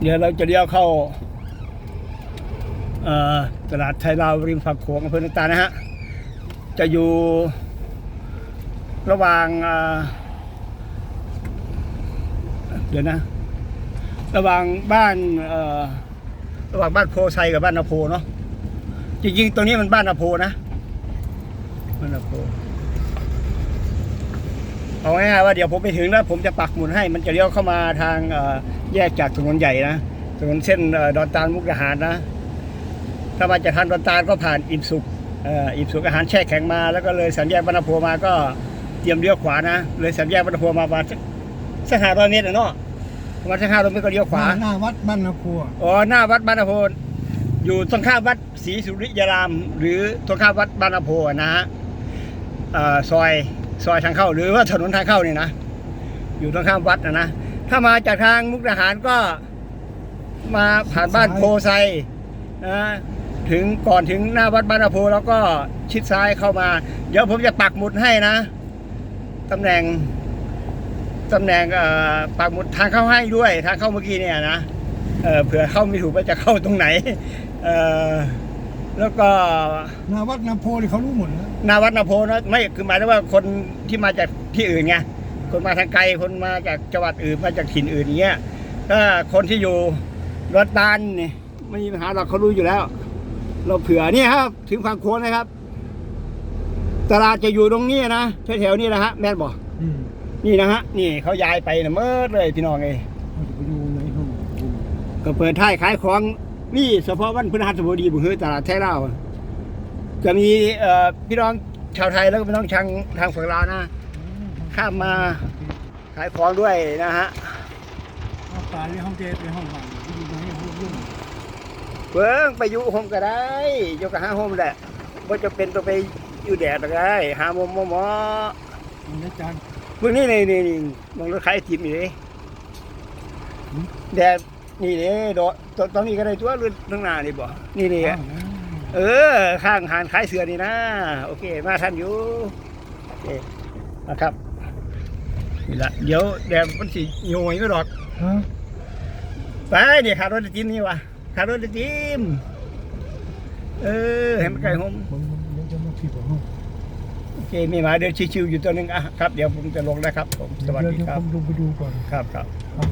เดี๋ยวเราจะเลี้ยวเข้าตลาดไทยลาวริมฝั่งโขงอำเภอนาตานะฮะ จะอยู่ระหว่างเดี๋ยวนะ ระหว่างบ้านระหว่างบ้านโพไซกับบ้านนาโพเนาะจริงๆตรงนี้มันบ้านนาโพนะบ้านนาโพ เอาง่ายๆว่าเดี๋ยวผมไปถึงแล้วผมจะปักหมุดให้ มันจะเลี้ยวเข้ามาทางเอ่อแยกจากถนนใหญ่นะถนนเส้นเอ่อดอนตาลมุกดาหารนะ ถ้ามาจากทางดอนตาลก็ผ่านอิมสุกเอ่ออิมสุกอาหารแช่แข็งมา แล้วก็เลยสัญแยกบ้านนาโพมาก็เตรียมเลี้ยวขวานะ เลยสัญแยกบ้านนาโพมาประมาณสักสักห้าร้อยเมตรนะเนาะประมาณสักห้าร้อยเมตรก็เลี้ยวขวาหน้าวัดบ้านนาพัวอ๋อหน้าวัดบ้านนาโพอยู่ตรงข้ามวัดศรีสุริยาราม หรือตรงข้ามวัดบ้านนาโพนะฮะเอ่อซอย ซอยทางเข้าหรือว่าถนนทางเข้านี่นะ อยู่ตรงข้ามวัดนะนะ ถ้ามาจากทางมุกดาหารก็มาผ่านบ้านโพไซนะถึงก่อนถึงหน้าวัดบ้านนาโพแล้วก็ชิดซ้ายเข้ามา เดี๋ยวผมจะปักหมุดให้นะตำแหน่งตำแหน่งเอ่อปักหมุดทางเข้าให้ด้วยทางเข้าเมื่อกี้เนี่ยนะเออเผื่อเข้าไม่ถูกว่าจะเข้าตรงไหนเออ แล้วก็หน้าวัดนาโพนี่เขารู้หมดนะนาวัดนาโพนะไม่คือหมายถึงว่าคนที่มาจากที่อื่นไงคนมาทางไกลคนมาจากจังหวัดอื่นมาจากถิ่นอื่นอย่างเงี้ยถ้าคนที่อยู่รถตานนี่ไม่มีปัญหาเราเขารู้อยู่แล้ว เราเผื่อเนี่ยครับถึงฝั่งโค้งนะครับ ตลาดจะอยู่ตรงนี้นะแถวๆนี้นะฮะแม่นบอกอืมนี่นะฮะนี่เขาย้ายไปนะเมื่อเลยพี่น้องเอยเราจะไปดูในห้องก็เปิดท้ายขายของ นี่เฉพาะวันพฤหัสบดีบุญเฮือตลาดไทยลาวจะมีเอ่อพี่น้องชาวไทยแล้วก็พี่น้องทางทางฝั่งลาวนะ ข้ามมาขายของด้วยนะฮะห้องตาในห้องเจเป็นห้องบ้านไปดูในห้องรุ่มเบิ้งไปอยู่โฮมก็ได้อยู่กับหาโฮมแหละว่าจะเป็นตัวไปอยู่แดดก็ได้หาโมมหมอมันอาจารย์เบื้องนี้นี่นี่นี่มองรถขายไอติมนี่เลยแดด นี่เลยดอกตตรงนี้ก็ได้ตัวรุ่นข้างหน้านี่บ่นี่นี่อ้าวนะเออ ข้างหานขายเสือนี่นะ โอเค มาทันอยู่โอเคนะครับนี่ละเดี๋ยวแดดมันสิโยยไม่หรอกฮะไปเดี๋ยวขารถไอติมนี่วะขารถไอติมเออให้มันไกลหมผมผมเดี๋ยวจะมาที่ห้องโอเคมีหมาเดินชิวๆอยู่ตัวหนึงอะครับ เดี๋ยวผมจะลงแล้วครับผมสวัสดีเยวครับผมลงไปดูก่อนครับครับครับ